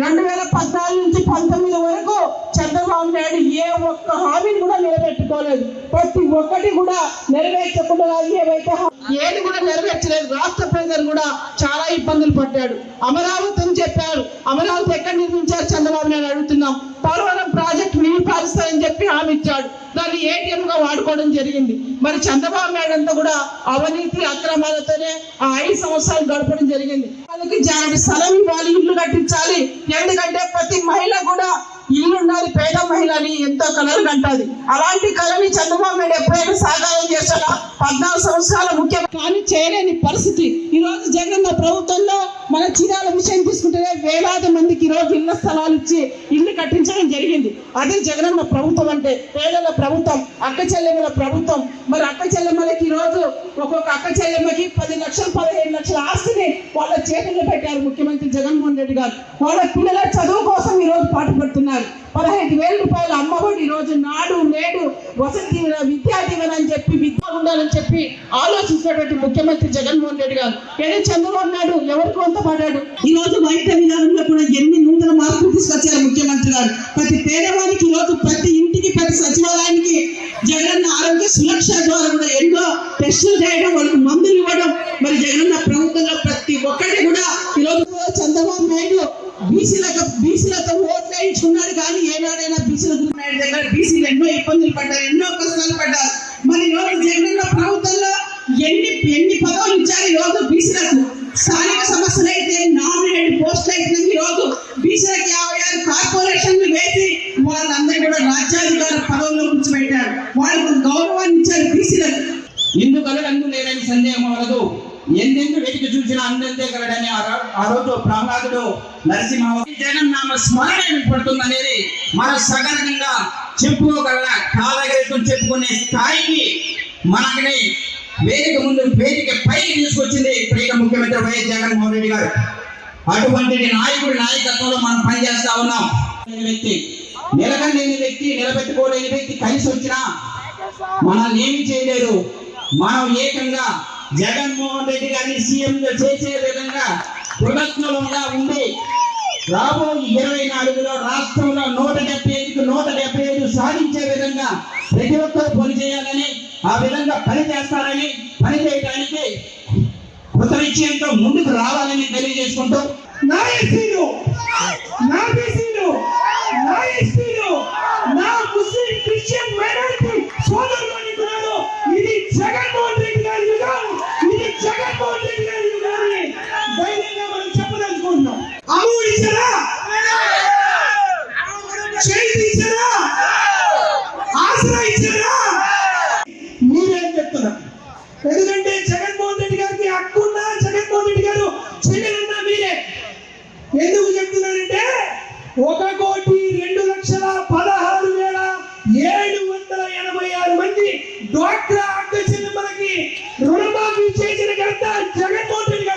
రెండు వేల పద్నాలుగు నుంచి పంతొమ్మిది వరకు చంద్రబాబు నాయుడు ఏ ఒక్క హామీని కూడా నిలబెట్టుకోలేదు. ప్రతి ఒక్కటి కూడా నెరవేర్చకుండా ఏవైతే ఏది కూడా నెరవేర్చలేదు. రాష్ట్ర ప్రజలు కూడా చాలా ఇబ్బందులు పడ్డాడు అమరావతి అని చెప్పారు. అమరావతి ఎక్కడ నిర్మించారు చంద్రబాబు నాయుడు అడుగుతున్నాం. పోలవరం ప్రాజెక్ట్ నీరు పారుస్తారని చెప్పి హామీ ఇచ్చాడు. దాన్ని ఏటీఎం గా వాడుకోవడం జరిగింది. మరి చంద్రబాబు నాయుడు అంతా కూడా అవినీతి అక్రమాలతోనే ఆ ఐదు సంవత్సరాలు గడపడం జరిగింది. వాళ్ళకి జాగ్రత్త స్థలం ఇవ్వాలి ఇల్లు కట్టించాలి ఎందుకంటే ప్రతి మహిళ కూడా ఇల్లు ఉండాలి పేద మహిళ అని ఎంతో కలలు కంటాది అలాంటి కళని చంద్రబాబు నాయుడు ఎప్పుడైనా సాకారం చేశాడా? పద్నాలుగు సంవత్సరాల ముఖ్య కానీ చేయలేని పరిస్థితి. ఈ రోజు జగన్ ప్రభుత్వంలో మన చీరాల విషయం తీసుకుంటేనే వేలాది మందికి ఈరోజు రోజు ఇళ్ళ స్థలాలు ఇచ్చి ఇల్లు కట్టించడం జరిగింది. అదే జగనన్న ప్రభుత్వం అంటే పేదల ప్రభుత్వం అక్క చెల్లెమ్మల ప్రభుత్వం. మరి అక్క చెల్లెమ్మలకి ఈరోజు రోజు ఒక్కొక్క అక్క చెల్లెమ్మకి పది లక్షలు లక్షల వాళ్ళ చేతుల్లో పెట్టారు ముఖ్యమంత్రి జగన్మోహన్ రెడ్డి గారు. వాళ్ళ పిల్లల చదువు కోసం ఈ రోజు పాటుపడుతున్నారు పదహైదు వేల రూపాయల అమ్మఒడి ఈ రోజు నాడు నేడు వసతి దీవెన విద్యా దీవెన అని చెప్పి విద్య ఉండాలని చెప్పి ఆలోచించినటువంటి ముఖ్యమంత్రి జగన్మోహన్ రెడ్డి గారు. ఏదో చంద్రబాబు నాయుడు ఎవరికి వంత పడ్డాడు? ఈ రోజు వైద్య విధానంలో కూడా ఎన్ని నూతన మార్పులు తీసుకొచ్చారు ముఖ్యమంత్రి గారు? ప్రతి పేదవానికి ఈ రోజు ప్రతి ఇంటికి ప్రతి సచివాలయానికి జగన్ ఆరోగ్య సురక్ష ద్వారా కూడా ఎన్నో టెస్టులు చేయడం వాళ్ళకి మందులు ఇవ్వడం మరి జగనన్న ప్రభుత్వంలో ప్రతి ఒక్కటి కూడా ఈరోజు చంద్రబాబు నాయుడు బీసీలకు బీసీలతో ఓట్లు వేయించుకున్నాడు కానీ ఏనాడైనా బీసీల నాయుడు దగ్గర బీసీలు ఎన్నో ఇబ్బందులు పడ్డారు ఎన్నో కష్టాలు పడ్డారు. మరి ఈరోజు జగనన్న ప్రభుత్వంలో ఎన్ని ఎన్ని పదవులు ఇచ్చారు ఈరోజు బీసీలకు? స్థానిక సమస్యలు అయితే నామినేటెడ్ పోస్టులు అయితే ఈరోజు బీసీలకు యాభై ఆరు కార్పొరేషన్లు వేసి వాళ్ళందరూ కూడా రాజ్యాధికార పదవుల్లో కూర్చోబెట్టారు. వాళ్ళకు గౌరవాన్ని ఇచ్చారు బీసీలకు. ఎందుకు కలడు లేదని సందేహం వలదు ఎందెందు వెతికి చూసిన అందంతే కలడని ఆ రోజు ప్రహ్లాదుడు నరసింహ జగన్ నామ స్మరణ పడుతుందనేది మన సగర్వంగా చెప్పుకోగల కాలగరికం చెప్పుకునే స్థాయికి మనకి వేదిక ముందు వేదిక పైకి తీసుకొచ్చింది ప్రియ ముఖ్యమంత్రి వైఎస్ జగన్మోహన్ రెడ్డి గారు. అటువంటి నాయకుడి నాయకత్వంలో మనం పనిచేస్తా ఉన్నాం. వ్యక్తి నిలకలేని వ్యక్తి నిలబెట్టుకోలేని వ్యక్తి కలిసి వచ్చినా మనల్ని ఏమి చేయలేరు. మనం ఏకంగా జగన్మోహన్ రెడ్డి గారిని సీఎంగా చేసే విధంగా కృతజ్ఞులంగా ఉండి రాబోయే ఇరవై నాలుగులో రాష్ట్రంలో నూట డెబ్బై ఐదుకు నూట డెబ్బై ఐదు సాధించే విధంగా ప్రతి ఒక్కరు పని చేయాలని ఆ విధంగా పని చేస్తారని పని చేయడానికి కృతనిశ్చయంతో ముందుకు రావాలని తెలియజేసుకుంటూ నా ఎస్సీలు నా బీసీలు నా ఎస్టీలు ఒక కోటి రెండు లక్షల పదహారు వేల ఏడు వందల ఎనభై ఆరు మంది డ్వాక్రా అక్క చెల్లెమ్మలకి రుణమాఫీ చేసిన ఘనత జగన్మోహన్ రెడ్డి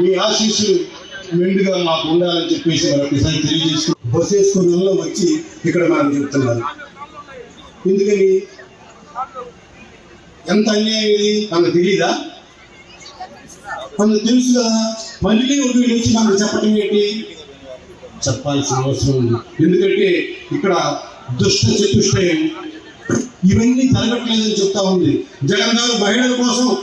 మీ ఆశీస్సులు మెండుగా మాకు ఉండాలని చెప్పేసి మరొకసారి తెలియజేస్తూ వేసుకున్న వచ్చి ఇక్కడ మనం చెప్తున్నారు. ఎందుకని ఎంత అన్యాయం ఇది? మనకు తెలీదా? మనకు తెలుసు కదా మళ్ళీ వీళ్ళు వచ్చి మనకు చెప్పడం ఏంటి? చెప్పాల్సిన అవసరం ఉంది. ఎందుకంటే ఇక్కడ దుష్ట చతుష్టయం. ఇవన్నీ జరగట్లేదని చెప్తా ఉంది. జగన్ గారు మహిళల కోసం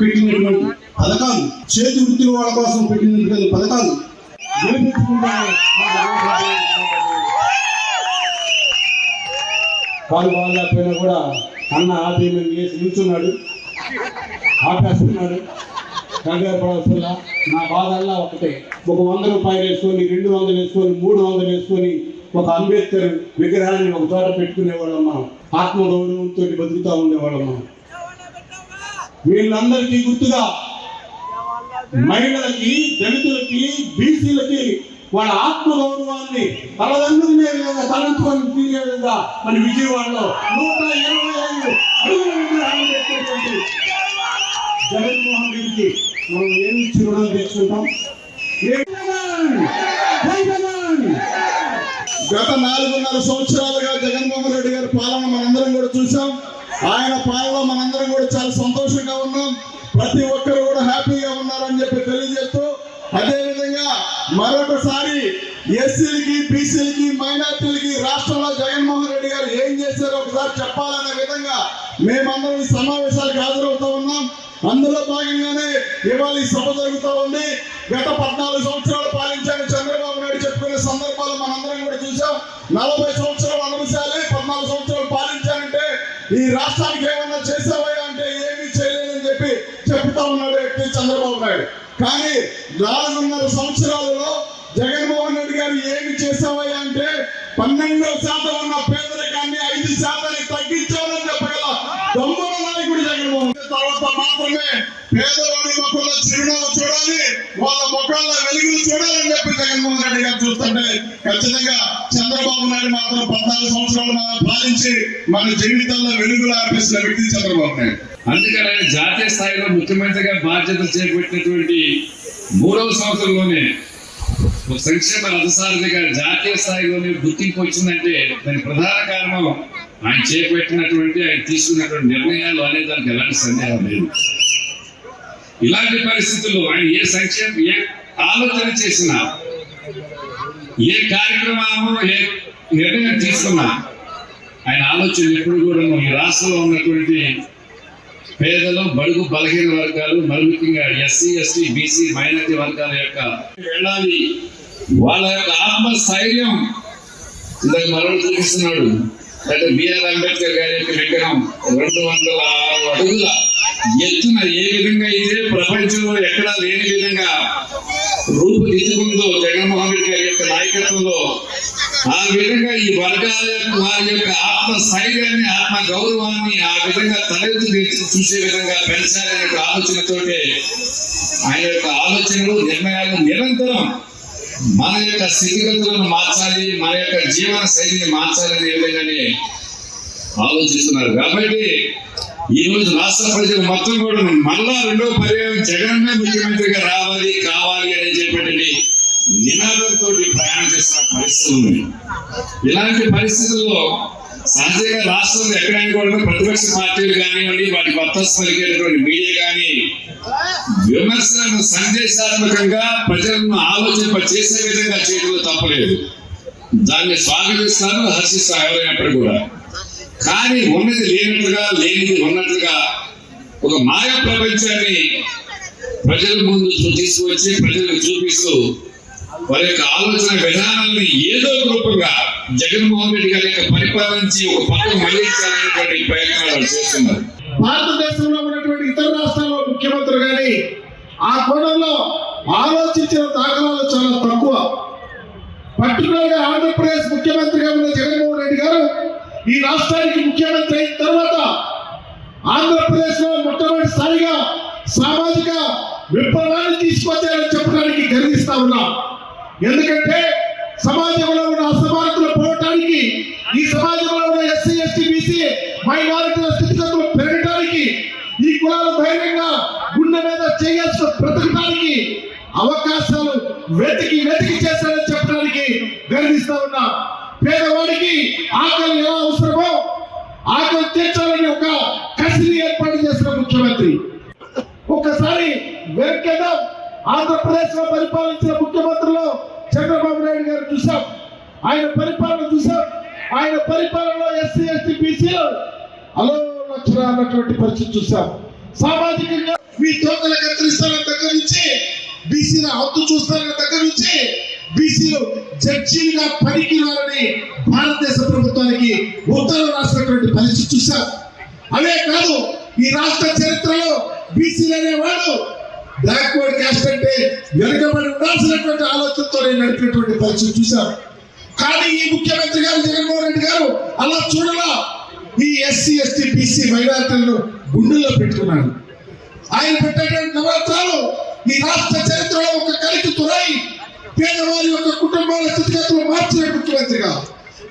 పెట్టినటువంటి పథకాలు చేతి వృత్తుల వాళ్ళ కోసం పెట్టినటువంటి పథకాలు. కాలు బాగాలేకపోయినా కూడా అన్న ఆపి మేము నిల్చున్నాడు. ఆపేస్తున్నాడు. కంగారు నా బాధల్లా ఒకటే. ఒక వంద రూపాయలు వేసుకొని రెండు వందలు వేసుకొని మూడు వందలు వేసుకొని ఒక అంబేద్కర్ విగ్రహాన్ని ఒక చోట పెట్టుకునేవాళ్ళం మనం ఆత్మగౌరవంతో బతుకుతూ ఉండేవాళ్ళం మనం వీళ్ళందరికీ గుర్తుగా మహిళలకి దళితులకి బీసీలకి వాళ్ళ ఆత్మగౌరవాన్ని తలదండ్రులనే విధంగా తలంచుకొని తిరిగే విధంగా మన విజయవాడలో నూట ఇరవై ఐదు అడుగుల విగ్రహాలు పెట్టేటువంటి జగన్మోహన్ రెడ్డికి మనం ఏమి ఇచ్చి రుణం తెచ్చుకుంటాం? గత నాలుగున్నర సంవత్సరాలుగా జగన్మోహన్ రెడ్డి గారి పాలన మనందరం కూడా చూసాం ఆయన పాలన మనందరం కూడా చాలా సంతోషంగా ఉన్నాం. ప్రతి ఒక్క కూడా హ్యాపీగా ఉన్నారని చెప్పి తెలియజేస్తూ అదే విధంగా మరొకసారి ఎస్సీలకి బీసీలకి మైనార్టీలకి రాష్ట్రంలో జగన్మోహన్ రెడ్డి గారు ఏం చేశారో ఒకసారి చెప్పాలనే విధంగా మేమందరం ఈ సమావేశాలకు హాజరవుతా ఉన్నాం. అందులో భాగంగానే ఇవాళ ఈ సభ జరుగుతూ ఉంది. గత పద్నాలుగు సంవత్సరాలు పాలించాడు చంద్రబాబు నాయుడు చెప్పుకునే సందర్భాలు మనందరం కూడా చూసాం నలభై సంవత్సరాలు అనుభవించాలి పద్నాలుగు సంవత్సరాలు పాలించానంటే ఈ రాష్ట్రానికి ఏమన్నా చేసావా అంటే ఏమీ చేయలేదని చెప్పి చెప్తా ఉన్నాడు వ్యక్తి చంద్రబాబు నాయుడు. కానీ నాలుగున్నర సంవత్సరాలలో జగన్మోహన్ రెడ్డి గారు ఏమి చేసావయ్యా అంటే పన్నెండో శాతం ఉన్న పేదరికాన్ని ఐదు శాతానికి తగ్గించాలని చెప్పగల దమ్ముల నాయకుడు జగన్మోహన్ తర్వాత మాత్రమే పేదవాడి మొక్కల చిరునవ్వు చూడాలి వాళ్ళ ముఖాల్లో వెలుగులు చూడాలని చెప్పి జగన్మోహన్ రెడ్డి గారు చూస్తుంటే ఖచ్చితంగా చంద్రబాబు నాయుడు మాత్రం పద్నాలుగు సంవత్సరాలు మనం పాలించి మన జీవితంలో వెలుగులు ఆర్పిస్తున్న వ్యక్తి చంద్రబాబు నాయుడు. అందుకని ఆయన జాతీయ స్థాయిలో ముఖ్యమంత్రిగా బాధ్యతలు చేపట్టినటువంటి మూడవ సంవత్సరంలోనే సంక్షేమ రథసారథిగా జాతీయ స్థాయిలోనే గుర్తింపు వచ్చిందంటే దాని ప్రధాన కారణం ఆయన చేపట్టినటువంటి ఆయన తీసుకున్నటువంటి నిర్ణయాలు అనే దానికి ఎలాంటి సందేహం లేదు. ఇలాంటి పరిస్థితుల్లో ఆయన ఏ సంక్షేమ ఏ ఆలోచన చేసినా ఏ కార్యక్రమము ఏ నిర్ణయం తీసుకున్నా ఆయన ఆలోచన ఎప్పుడు కూడా ఈ రాష్ట్రంలో ఉన్నటువంటి పేదలు బడుగు బలహీన వర్గాలు మరి ముఖ్యంగా ఎస్సీ ఎస్టీ బీసీ మైనారిటీ వర్గాల యొక్క వెళ్ళాలి వాళ్ళ యొక్క ఆత్మస్థైర్యం ఇందాక మరొకటి చూపిస్తున్నాడు. అంటే బిఆర్ అంబేద్కర్ గారి యొక్క విగ్రహం రెండు వందల ఆరు అడుగుల ఎత్తున ఏ విధంగా ఇదే ప్రపంచంలో ఎక్కడా లేని విధంగా రూపుదిద్దుకుందో జగన్మోహన్ రెడ్డి గారి యొక్క నాయకత్వంలో ఆ విధంగా ఈ వర్గాల యొక్క వారి యొక్క ఆత్మ స్థైర్యాన్ని ఆత్మ గౌరవాన్ని ఆ విధంగా తలెత్తు చూసే విధంగా పెంచాలనే ఒక ఆలోచనతోటే ఆయన యొక్క ఆలోచనలు నిర్ణయాలు నిరంతరం మన యొక్క స్థితిగతులను మార్చాలి మన యొక్క జీవన శైలిని మార్చాలనే విధంగానే ఆలోచిస్తున్నారు. కాబట్టి ఈ రోజు రాష్ట్ర ప్రజలు మొత్తం కూడా మళ్ళా రెండో పర్యాయం జగనన్నే ముఖ్యమంత్రిగా రావాలి కావాలి అని చెప్పండి నినాదంతో ఉంది ఇలాంటి పరిస్థితుల్లో సహజంగా రాష్ట్రంలో ఎక్కడైనా కూడా ప్రతిపక్ష పార్టీలు కానివ్వండి వాటి వత్తస్ పలికేటటువంటి మీడియా కానీ విమర్శలను సందేశాత్మకంగా ప్రజలను ఆలోచింప చేసే విధంగా చేయడంలో తప్పలేదు. దాన్ని స్వాగతిస్తారు హర్షిస్తారు ఎవరైనప్పుడు కూడా. కానీ ఉన్నది లేనట్టుగా లేనిది ఉన్నట్టుగా ఒక మాయ ప్రపంచాన్ని ప్రజల ముందు తీసుకువచ్చి ప్రజలకు చూపిస్తూ వారి యొక్క ఆలోచన విధానాన్ని ఏదో ఒక రూపంగా జగన్మోహన్ రెడ్డి గారి యొక్క పరిపాలించి ఒక పక్కన మళ్ళించాలనేటువంటి ప్రయత్నాలు చేస్తున్నారు. భారతదేశంలో ఉన్నటువంటి ఇతర రాష్ట్రాల్లో ముఖ్యమంత్రులు కానీ ఆ కోణంలో ఆలోచించిన దాఖలాలు చాలా తక్కువ. పర్టికులర్గా ఆంధ్రప్రదేశ్ ముఖ్యమంత్రిగా ఉన్న జగన్మోహన్ రెడ్డి గారు ఈ రాష్ట్రానికి ముఖ్యమంత్రి అయిన తర్వాత ఆంధ్రప్రదేశ్లో మొట్టమొదటిసారిగా సామాజిక విప్లవాన్ని తీసుకొచ్చారని చెప్పడానికి గర్విస్తా ఉన్నాం. ఎందుకంటే సమాజంలో ఉన్న అసమానతలు పోవటానికి ఈ సమాజంలో ఉన్న ఎస్సీ ఎస్టీ బీసీ మైనారిటీల స్థితిగతులు పెరగటానికి ఈ కులాలు ధైర్యంగా గుండె మీద చేయాల్సిన బ్రతకటానికి అవకాశాలు వెతికి వెతికి చేశారని చెప్పడానికి గర్విస్తా ఉన్నా. పేదవాడికి ఆకలి ఎలా అవసరమో ఆకలి తీర్చాలని ఒక కసిని ఏర్పాటు చేసిన ముఖ్యమంత్రి. ఒక్కసారి ఆంధ్రప్రదేశ్లో పరిపాలించిన ముఖ్యమంత్రులు చంద్రబాబు నాయుడు గారు చూసాం ఆయన పరిపాలన చూసాం ఆయన పరిపాలనలో ఎస్సీ ఎస్టీ బీసీలు అలో లక్షణ అన్నటువంటి పరిస్థితి చూసాం సామాజికంగా మీ తోకలు కత్తిరిస్తారని దగ్గర నుంచి బీసీల హద్దు చూస్తారని దగ్గర నుంచి బీసీలు జడ్జీలుగా పనికి రాలని భారతదేశ ప్రభుత్వానికి ఉత్తర్వులు రాసినటువంటి పరిస్థితి చూసాం అదే కాదు ఈ రాష్ట్ర చరిత్రలో బీసీలు అనేవాడు బ్యాక్వర్డ్ క్యాస్ట్ అంటే వెనుకబడి ఉండాల్సినటువంటి ఆలోచనతో నడిపినటువంటి పరిస్థితి చూశాం కానీ ఈ ముఖ్యమంత్రి గారు జగన్మోహన్ రెడ్డి గారు అలా చూడలా. ఈ ఎస్సీ ఎస్టీ బీసీ మైనార్టీలను గుండెల్లో పెట్టుకున్నాడు. ఆయన పెట్టేటువంటి నవరత్నాలు ఈ రాష్ట్ర చరిత్రలో ఒక కలికి తురాయి పేదవారి యొక్క కుటుంబాల స్థితిగతులు మార్చిన ముఖ్యమంత్రిగా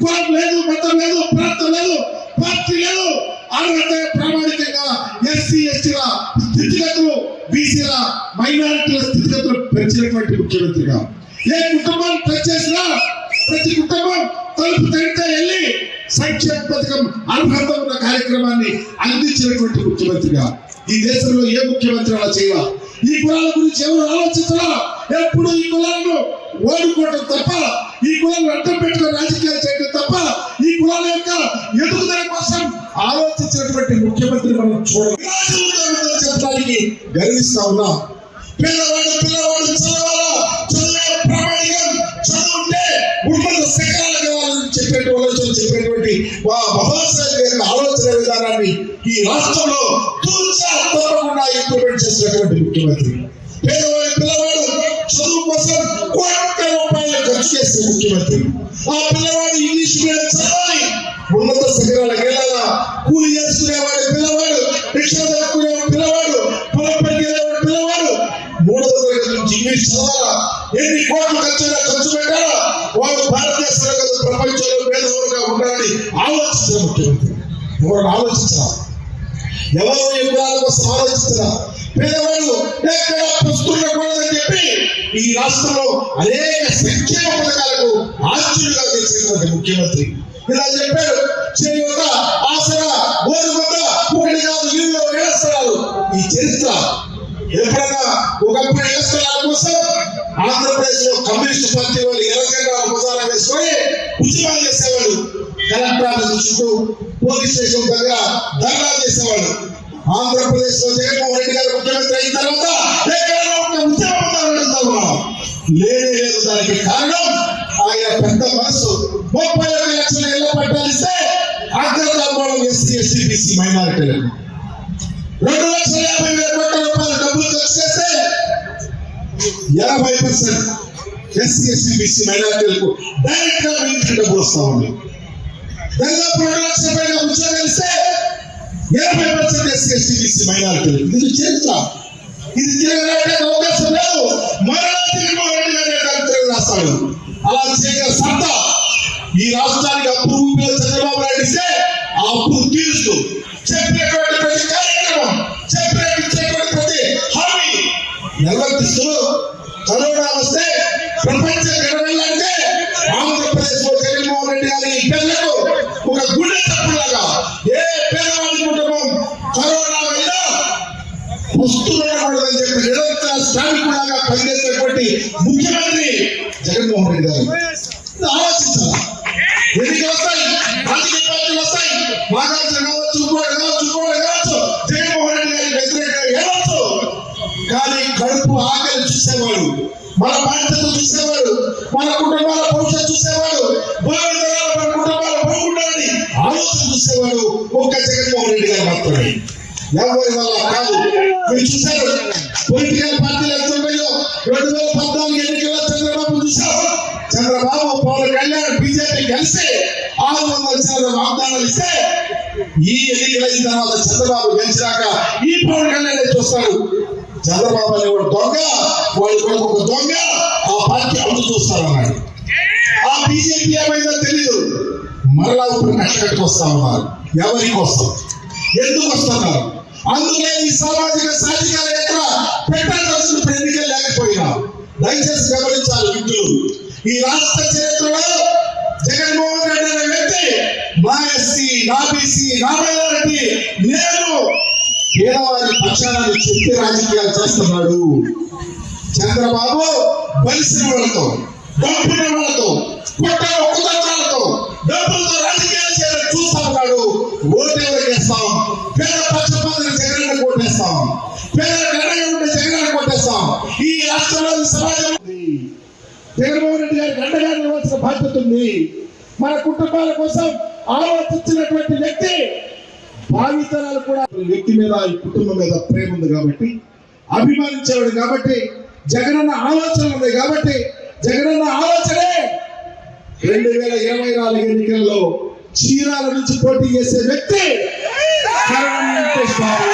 కులం లేదు మతం లేదు ప్రాంతం లేదు పార్టీ లేదు. అర్హత ప్రామాణికంగా ఎస్సీ ఎస్టీల స్థితిగతులు బీసీల మైనారిటీల స్థితిగతులు పెంచినటువంటి ముఖ్యమంత్రిగా. ఏ కుటుంబాన్ని టచ్ చేసినా ప్రతి కుటుంబం తలుపు తడితే వెళ్ళి సంక్షేమ పథకం అర్హత ఉన్న కార్యక్రమాన్ని అందించినటువంటి ముఖ్యమంత్రిగా. ఈ దేశంలో ఏ ముఖ్యమంత్రి అలా చేయాల? ఈ కులాల గురించి ఎవరు ఆలోచించాలా? ఎప్పుడు ఈ కులాలను ఓడుకోవడం తప్ప ఈ కులాలను అడ్డం పెట్టుకుని రాజకీయాలు ఆలోచించినటువంటి ముఖ్యమంత్రి మనం చూడాలి. చెప్పడానికి గర్విస్తా ఉన్నా. పిల్లవాడు పిల్లవాడు చదవాలా? చదివే ప్రామాణికం చదువుంటే ఉన్నత శిఖరాలు కావాలని చెప్పేటువంటి ఆలోచన చెప్పేటువంటి మా మహాసారి గారి ఆలోచన విధానాన్ని ఈ రాష్ట్రంలో తూచా తప్పకుండా ఇంప్లిమెంట్ చేసినటువంటి ముఖ్యమంత్రి. పేదవాడి పిల్లవాడు చదువు కోసం కోట్ల రూపాయలు ఖర్చు చేసే ముఖ్యమంత్రి. ఆ పిల్లవాడు ఇంగ్లీష్ మీడియం చదవాలి. ఉన్నత శిఖరాలకు వెళ్ళాలా? కూలి చేసుకునేవాడు పిల్లవాడు రిక్షా దొరుకునే పిల్లవాడు పొలం పనికెళ్ళేవాడి పిల్లవాడు. మూడవ తరగతి నుంచి ఇంగ్లీష్ చదవాలా? ఎన్ని కోట్లు ఖర్చు ఖర్చు పెట్టాలా? వాడు భారతదేశంలో కదా ప్రపంచంలో పేదవాడుగా ఉండాలని ఆలోచించిన ముఖ్యమంత్రి. ఎవరు ఆలోచించాలి ఎవరు ఈ కులాల కోసం ఆలోచించరా పేదవాడు ఎక్కడ ఈ రాష్ట్రంలో అనేక సంక్షేమ పథకాలకు ఆశ్చర్యంగా చేసినటువంటి ముఖ్యమంత్రి. ఇలా చెప్పాడు చేయూత ఆసరా ఓరుకొండ ఒకటి కాదు వీళ్ళు వేస్తారు ఈ చరిత్ర ఎప్పుడైనా ఒకప్పుడు వేస్తున్నాల కోసం ఆంధ్రప్రదేశ్లో కమ్యూనిస్ట్ పార్టీ వాళ్ళు ఎర్రజెండా ప్రచారం వేసుకొని ఉద్యమాలు చేసేవాళ్ళు. కలెక్టర్ ఆఫీస్ చుట్టూ పోలీస్ స్టేషన్ దగ్గర ధర్నా చేసేవాళ్ళు. ఆంధ్రప్రదేశ్లో జగన్మోహన్ లేదు దానికి కారణం ఆయన పెద్ద మనసు. ముప్పై ఒక లక్షల ఇళ్ళ పట్టాలిస్తే ఇస్తే అగ్రతాంబరం ఎస్సీ ఎస్టీ బీసీ మైనారిటీలకు రెండు లక్షల యాభై వేల కోట్ల రూపాయలు డబ్బులు ఖర్చు చేస్తే ఎనభై పర్సెంట్ ఎస్సీ ఎస్టీ బీసీ మైనారిటీలకు డైరెక్ట్గా మీ ఇంటికి డబ్బులు వస్తా ఉంది దాదాపు రెండు లక్షల పైన ఉద్యోగాలు ఇస్తే ఎనభై పర్సెంట్ ఎస్సీ ఎస్టీ బీసీ మైనారిటీలకు ఇది చరిత్ర. ఇది తిరగడానికి అవకాశం లేదు మరలా జగన్మోహన్ రెడ్డి గారి చరిత్ర రాస్తాడు. అలా చేయగల సత్తా ఈ రాష్ట్రానికి అప్పు చంద్రబాబు నాయుడు ఇస్తే ఆ అప్పు తీరుస్తూ చెప్పినటువంటి ప్రతి కార్యక్రమం చెప్పినటువంటి ప్రతి హామీ నిర్వర్తిస్తూ కరోనా వస్తే ప్రపంచ గడవెళ్ళంటే ఆంధ్రప్రదేశ్లో జగన్మోహన్ రెడ్డి గారి పిల్లలకు ఒక గుండె తప్పులాగా ఏ పేదవాడి వస్తున్నకూడదని చెప్పి నిరంతర స్థానికులాగా పనిచేసేటువంటి ముఖ్యమంత్రి జగన్మోహన్ రెడ్డి గారు. ఆలోచించాలి ఎన్నికలు వస్తాయి రాజకీయ పార్టీలు వస్తాయి నాగార్జున కావచ్చు ఇంకోటి కావచ్చు ఇంకోటి కావచ్చు జగన్మోహన్ రెడ్డి గారి వ్యతిరేకంగా ఏమవచ్చు? కానీ కడుపు ఆకలి చూసేవాడు మన బాధ్యతలు చూసేవాడు మన కుటుంబాల భవిష్యత్తు చూసేవాడు మన కుటుంబాల బాగుండాలని ఆలోచన చూసేవాడు ఒక్క జగన్మోహన్ రెడ్డి గారు మాత్రమే. ఎవరి వల్ల కాదు. మీరు చూశారు? పొలిటికల్ పార్టీలు ఎంత రెండు వేల పద్నాలుగు ఎన్నికల్లో చంద్రబాబు చూశాం చంద్రబాబు పవన్ కళ్యాణ్ బీజేపీ కలిసి ఆరు వందల చిల్లర వాగ్దానాలు ఇస్తే ఈ ఎన్నికలైన తర్వాత చంద్రబాబు గెలిచినాక ఈ పవన్ కళ్యాణ్ చూస్తారు చంద్రబాబు అనేవాడు దొంగ వాడి కొడుకు ఒక దొంగ ఆ పార్టీ అమలు చూస్తారన్నాడు. ఆ బీజేపీ ఏమైందో తెలియదు మరలా ఇప్పుడు కట్టకట్టుకు ఉన్నారు. ఎందుకు వస్తున్నారు? అందుకే ఈ సామాజిక సాధికార యాత్ర పెట్టాల్సిన ఇప్పుడు ఎన్నికలు లేకపోయినా దయచేసి గమనించాలి మిత్రులు. ఈ రాష్ట్ర చరిత్రలో జగన్మోహన్ రెడ్డి అనే వ్యక్తి మా ఎస్సీ నా బీసీ నా మైనారిటీ నేను పేదవారి పక్షాన్ని చెప్పి రాజకీయాలు చేస్తున్నాడు. చంద్రబాబు బలిసిన వాళ్ళతో డబ్బున్న వాళ్ళతో కుట్ర కుతంత్రాలతో డబ్బులతో రాజకీయాలు చేయడం చూస్తా ఉన్నాడు ఓటు ఎవరికి వేస్తాం? పేద పక్షపాతం జగన్ కొట్టేస్తాం. పేద గడ్డగా ఉంటే జగన్ కొట్టేస్తాం. ఈ రాష్ట్రంలో ఈ సమాజం ఉంది. జగన్మోహన్ రెడ్డి గారికి అండగా నిలవాల్సిన బాధ్యత ఉంది. మన కుటుంబాల కోసం ఆలోచించినటువంటి వ్యక్తి భావితరాలు కూడా ఈ వ్యక్తి మీద ఈ కుటుంబం మీద ప్రేమ ఉంది కాబట్టి అభిమానించేవాడు కాబట్టి జగనన్న ఆలోచన ఉంది కాబట్టి జగనన్న ఆలోచనే. రెండు వేల ఇరవై నాలుగు ఎన్నికల్లో చీరాల నుంచి పోటీ చేసే వ్యక్తి కరణం వెంకటేష్ బాబు.